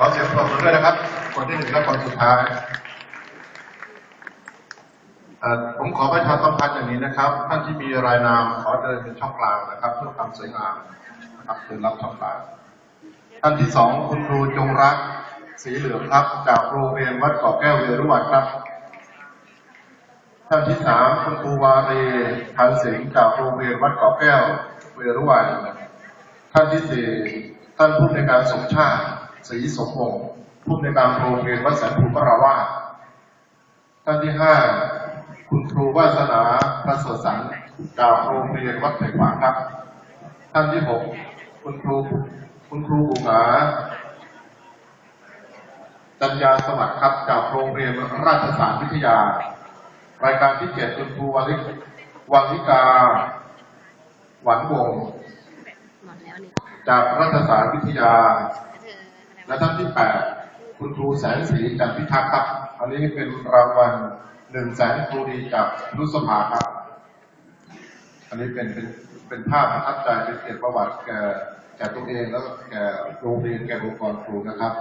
ขอเสียงปรบมือด้วยนะครับ คนที่หนึ่งและคนสุดท้ายผมขอประชาสัมพันธ์อย่างนี้นะครับ ท่านที่มีรายนามขอเดินเป็นช่องกลางนะครับ เพื่อความสวยงามนะครับเดินรับช่องกลางท่านที่สองคุณครูจงรักสีเหลืองครับ จากโรงเรียนวัดเกาะแก้วเวรุวันครับ ท่านที่สามคุณครูวารีทันสิงห์จากโรงเรียนวัดเกาะแก้วเวรุวันท่านที่สี่ท่านผู้ในการสมชาติ ศรีสมวงศ์ผู้ในวยการโรงเรียนวัดสันภูมิราวาสท่านที่ห้าคุณครูวาสนาประเสริฐสันจากโรงเรียนวัดไผ่ขวางครับ ท่านที่หกคุณครูคุณครูบุหาจัญญาสวัสดิ์ครับจากโรงเรียนราชสารวิทยา รายการที่เจ็ดคุณครูวลิกวังวิกา หวันวงจากรัฐศาสตร์วิทยา และท่านที่แปดคุณครูแสนสีจากพิทักษ์ครับ อันนี้เป็นรางวัลหนึ่งแสนครูดีจากรุสภาครับ อันนี้เป็นเป็นเป็นภาพประทับใจเป็นเกียรติประวัติแก่แก่ตัวเองแล้วก็แก่โรงเรียนแก่องค์กรครูนะครับ